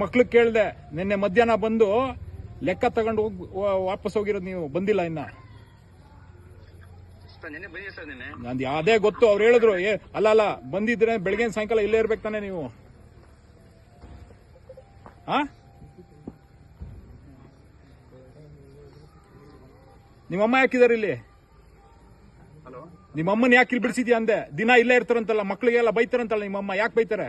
ಮಕ್ಳು ಕೇಳ್ದೆ ನಿನ್ನೆ ಮಧ್ಯಾಹ್ನ ಬಂದು ಲೆಕ್ಕ ತಗೊಂಡು ಹೋಗಿ ವಾಪಸ್ ಹೋಗಿರೋದು ನೀವು ಬಂದಿಲ್ಲ ಇನ್ನ. ನಂದು ಅದೇ ಗೊತ್ತು ಅವ್ರು ಹೇಳಿದ್ರು ಏ ಅಲ್ಲ ಅಲ್ಲ ಬಂದಿದ್ರೆ ಬೆಳಗ್ಗೆ ಸಾಯಂಕಾಲ ಇಲ್ಲೇ ಇರ್ಬೇಕು ತಾನೆ ನೀವು. ಹಾ ನಿಮ್ಮಮ್ಮ ಯಾಕಿದಾರೆ ಇಲ್ಲಿ? ನಿಮ್ಮಮ್ಮನ ಯಾಕೆ ಇಲ್ಲಿ ಬಿಡಿಸಿದ್ಯಾ ಅಂದೆ? ದಿನ ಇಲ್ಲೇ ಇರ್ತಾರಂತಲ್ಲ ಮಕ್ಳಿಗೆಲ್ಲ ಬೈತಾರಂತಲ್ಲ ನಿಮ್ಮಮ್ಮ ಯಾಕೆ ಬೈತಾರೆ?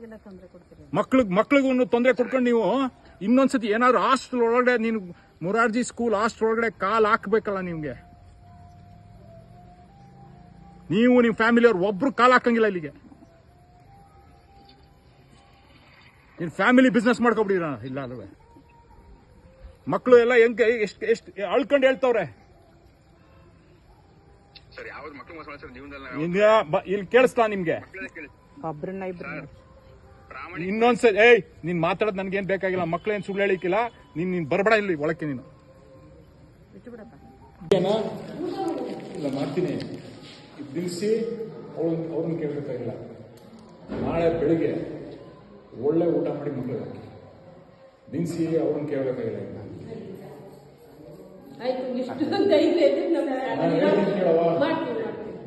ಕೊಡ್ತಾರೆ ಮಕ್ಳಿಗೆ ಒಂದು ತೊಂದರೆ ಕೊಟ್ಕೊಂಡು ನೀವು ಇನ್ನೊಂದ್ಸತಿ ಏನಾದ್ರು ಹಾಸ್ಟೆಲ್ ಒಳಗಡೆ ನೀನು ಮುರಾರ್ಜಿ ಸ್ಕೂಲ್ ಹಾಸ್ಟೆಲ್ ಒಳಗಡೆ ಕಾಲ್ ಹಾಕ್ಬೇಕಲ್ಲ ನಿಮ್ಗೆ. ನೀವು ನಿಮ್ಮ ಫ್ಯಾಮಿಲಿ ಅವ್ರು ಒಬ್ರು ಕಾಲ್ ಹಾಕಂಗಿಲ್ಲ ಇಲ್ಲಿಗೆ. ನೀನ್ ಫ್ಯಾಮಿಲಿ ಬಿಸ್ನೆಸ್ ಮಾಡ್ಕೊಬಿಡಿ ಇಲ್ಲ ಅಲ್ವೇ. ಮಕ್ಕಳು ಎಲ್ಲ ಹೆಂಗೆ ಎಷ್ಟು ಎಷ್ಟು ಅಳ್ಕೊಂಡು ಹೇಳ್ತವ್ರೆ. ಸರ್ ಯಾವ್ದು ಮಕ್ಕಳು ಸರ್ ಜೀವನದಲ್ಲಿ ನಾವು ಹಿಂಗೆ ಬ- ಇಲ್ಲಿ ಕೇಳಿಸ್ತಾ ನಿಮ್ಗೆ. ಇನ್ನೊಂದ್ಸರಿ ಏಯ್ ನೀನ್ ಮಾತಾಡೋದು ನನ್ಗೇನ್ ಬೇಕಾಗಿಲ್ಲ ಮಕ್ಳೇನ್ ಸುಳ್ಳು ಹೇಳಿಕ್ಕಿಲ್ಲ ನೀನ್ ನೀನ್ ಬರಬೇಡ ಇಲ್ಲಿ ಒಳಕ್ಕೆ ನೀನು. ಇಲ್ಲ ಮಾಡ್ತೀನಿ. ಬಿಡಿಸಿ ಅವ್ರನ್ನ ಅವ್ರನ್ನ ಕೇಳಬೇಕಾಗಿಲ್ಲ. ನಾಳೆ ಬೆಳಿಗ್ಗೆ ಒಳ್ಳೆ ಊಟ ಮಾಡಿ ಮಕ್ಳಿಗೆ ಹಾಕಿ. ದಿನಸಿ ಅವ್ರನ್ನ ಕೇಳಬೇಕಾಗಿಲ್ಲ ಇಲ್ಲ ಆಯ್ತು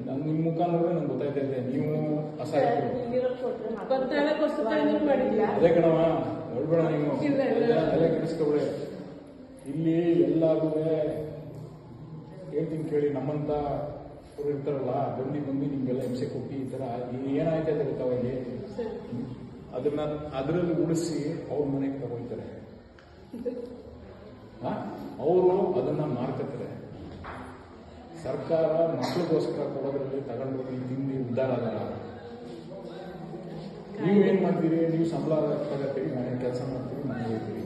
ಇಷ್ಟು ನಿಮ್ಮ ಮುಖ ನಂಗೆ ಗೊತ್ತಾಯ್ತಾ ಇದೆ. ನೀವು ಅಸಹಾಯಕರು. ಮಾಡಿಲ್ಲ. ಅದೇ ಕಣವ ನೋಡ್ಬೇಡ ನೀವು. ಇಲ್ಲ, ಇಲ್ಲ. ತಲೆ ಕೆಡಿಸ್ಕೊಬೇಡ. ಇಲ್ಲಿ ಎಲ್ಲಾರು ಹೇಳ್ತೀನಿ ಕೇಳಿ ನಮ್ಮಂತ ಅವ್ರು ಇರ್ತಾರಲ್ಲ ಬಂದು ಬಂದು ನಿಮ್ಗೆಲ್ಲ ಹಿಂಸೆ ಕೊಟ್ಟು ಈ ತರ ಏನಾಯ್ತು ಅಂತ ಗೊತ್ತಾವ ಇಲ್ಲಿ ಅದನ್ನ ಅದರಲ್ಲಿ ಉಳಿಸಿ ಅವ್ರ ಮನೆಗೆ ತಗೊಳ್ತಾರೆ. ಅವರು ಅದನ್ನ ಮಾರ್ಕತ್ತಾರೆ ಸರ್ಕಾರ ಮಕ್ಕಳಿಗೋಸ್ಕರ ಕೊಡೋದ್ರಲ್ಲಿ ತಗೊಂಡೋಗಿ ತಿಂದು ಉದ್ದಾರ ಆಗಲ್ಲ. ನೀವು ಏನ್ ಮಾಡ್ತೀರಿ? ನೀವು ಸಂಬಳ ತಗೋತೀರಿ ಮನೆ ಕೆಲಸ ಮಾಡ್ತೀರಿ ಮನೆ ಹೋಗ್ತೀರಿ